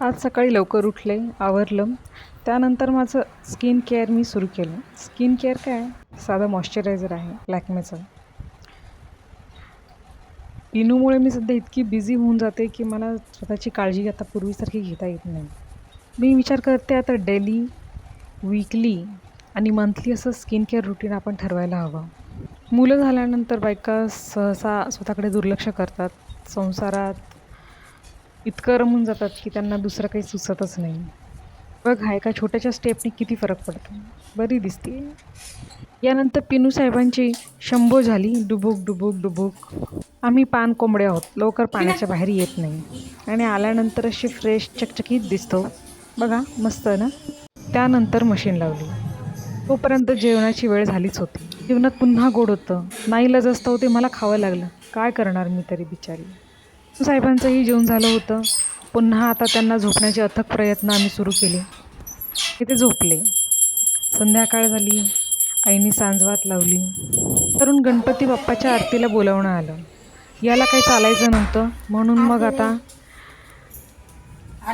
आज सकाळी लवकर उठले आवरलं. त्यानंतर माझं स्किन केअर मी सुरू केलं. स्किन केअर काय? साधं मॉइश्चरायझर आहे लॅक्मेचं. इनोमुळे मी सध्या इतकी बिझी होऊन जाते की मला स्वतःची काळजी आता पूर्वीसारखी घेता येत नाही. मी विचार करते आता डेली वीकली आणि मंथली असं स्किन केअर रुटीन आपण ठरवायला हवं. मुलं झाल्यानंतर बायका सहसा स्वतःकडे दुर्लक्ष करतात. संसारात इतकं रमून जातात की त्यांना दुसरं काही सुचतच नाही. बघ हा एका छोट्याशा स्टेपने किती फरक पडतो. बरी दिसते. यानंतर पिनू साहेबांची शंभो झाली. डुबुक डुबुक डुबुक. आम्ही पान कोंबडे आहोत. लवकर पाण्याच्या बाहेर येत नाही. आणि आल्यानंतर अशी फ्रेश चकचकीत दिसतो. बघा मस्त ना? त्यानंतर मशीन लावली. तोपर्यंत जेवणाची वेळ झालीच होती. जीवनात पुन्हा गोड होतं. नाईलाज असतं होते मला खावं लागलं. काय करणार मी तरी बिचारी? साहेबांचंही जेवण झालं होतं. पुन्हा आता त्यांना झोपण्याचे अथक प्रयत्न आम्ही सुरू केले. तिथे झोपले. संध्याकाळ झाली. आईने सांजवात लावली. तरुण गणपती बाप्पाच्या आरतीला बोलावणं आलं. याला काही चालायचं नव्हतं. म्हणून मग आता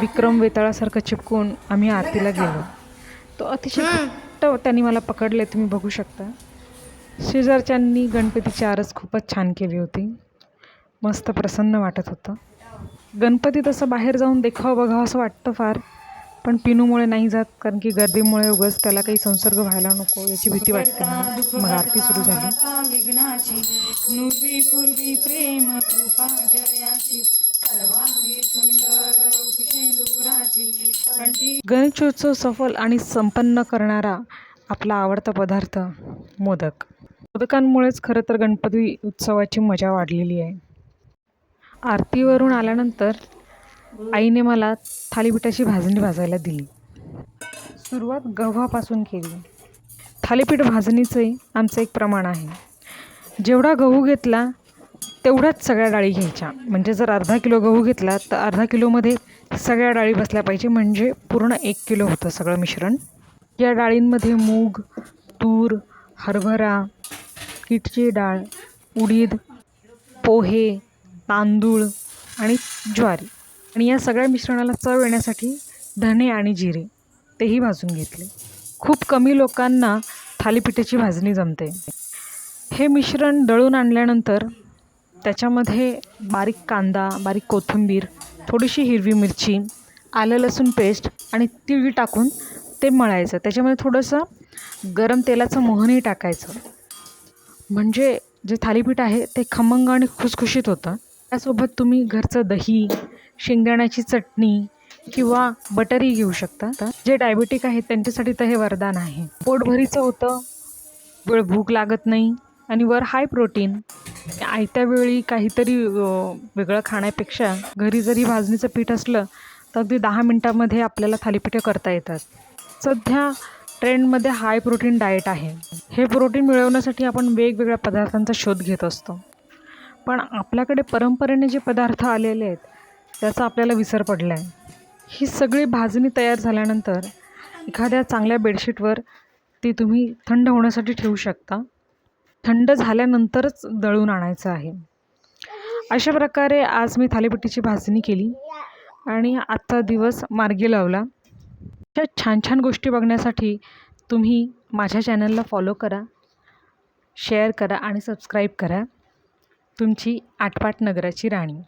विक्रम वेताळासारखं चिपकून आम्ही आरतीला गेलो. तो अतिशय घट्ट त्यांनी मला पकडले. तुम्ही बघू शकता. शेजारच्यांनी गणपतीची आरस खूपच छान केली होती. मस्त प्रसन्न वाटत होतं. गणपती तसं बाहेर जाऊन देखावं बघावं असं वाटतं फार. पण पिनूमुळे नाही जात कारण की गर्दीमुळे उगाच त्याला काही संसर्ग व्हायला नको याची भीती वाटते. मग आरती सुरू झाली. गणेशोत्सव सफल आणि संपन्न करणारा आपला आवडता पदार्थ मोदक. मोदकांमुळेच खरं तर गणपती उत्सवाची मजा वाढलेली आहे. आरतीवरून आल्यानंतर आईने मला थालीपीठाची भाजणी भाजायला दिली. सुरुवात गव्हापासून केली. थालीपीठ भाजणीचे आमचं एक प्रमाण आहे. जेवढा गहू घेतला तेवढ्याच सगळ्या डाळी घ्यायच्या. म्हणजे जर अर्धा किलो गहू घेतला तर अर्धा किलोमध्ये सगळ्या डाळी बसल्या पाहिजे. म्हणजे पूर्ण एक किलो होतं सगळं मिश्रण. या डाळींमध्ये मूग तूर हरभरा किटची डाळ उडीद पोहे तांदूळ आणि ज्वारी. आणि या सगळ्या मिश्रणाला चव येण्यासाठी धणे आणि जिरे तेही भाजून घेतले. खूप कमी लोकांना थालीपीठाची भाजणी जमते. हे मिश्रण दळून आणल्यानंतर त्याच्यामध्ये बारीक कांदा बारीक कोथिंबीर थोडीशी हिरवी मिरची आलं लसूण पेस्ट आणि तीळ टाकून ते मळायचं. त्याच्यामध्ये थोडंसं गरम तेलाचं मोहनही टाकायचं. म्हणजे जे थालीपीठ आहे ते खमंग आणि खुसखुशीत होतं. त्यासोबत तुम्ही घरचं दही शेंगदाण्याची चटणी किंवा बटरही घेऊ शकता. जे डायबेटिक आहेत त्यांच्यासाठी तर हे वरदान आहे. पोटभरीचं होतं. वेळ भूक लागत नाही आणि वर हाय प्रोटीन आयत्या वेळी काहीतरी वेगळं खाण्यापेक्षा घरी जरी भाजणीचं पीठ असलं तर अगदी दहा मिनटामध्ये आपल्याला थालीपीठं करता येतात. सध्या ट्रेंडमध्ये हाय प्रोटीन डाएट आहे. हे प्रोटीन मिळवण्यासाठी आपण वेगवेगळ्या पदार्थांचा शोध घेत असतो. पण आपल्याकडे परंपरेने जे पदार्थ आलेले आहेत त्याचा आपल्याला विसर पडला आहे ही सगळी भाजणी तयार झाल्यानंतर एखाद्या चांगल्या बेडशीटवर ती तुम्ही थंड होण्यासाठी ठेवू शकता. थंड झाल्यानंतरच दळून आणायचं आहे. अशा प्रकारे आज मी थालीपीठाची भाजणी केली आणि आजचा दिवस मार्गी लावला. अशा छान छान गोष्टी बघण्यासाठी तुम्ही माझ्या चॅनलला फॉलो करा शेअर करा आणि सबस्क्राईब करा. तुमची आटपाट नगराची राणी.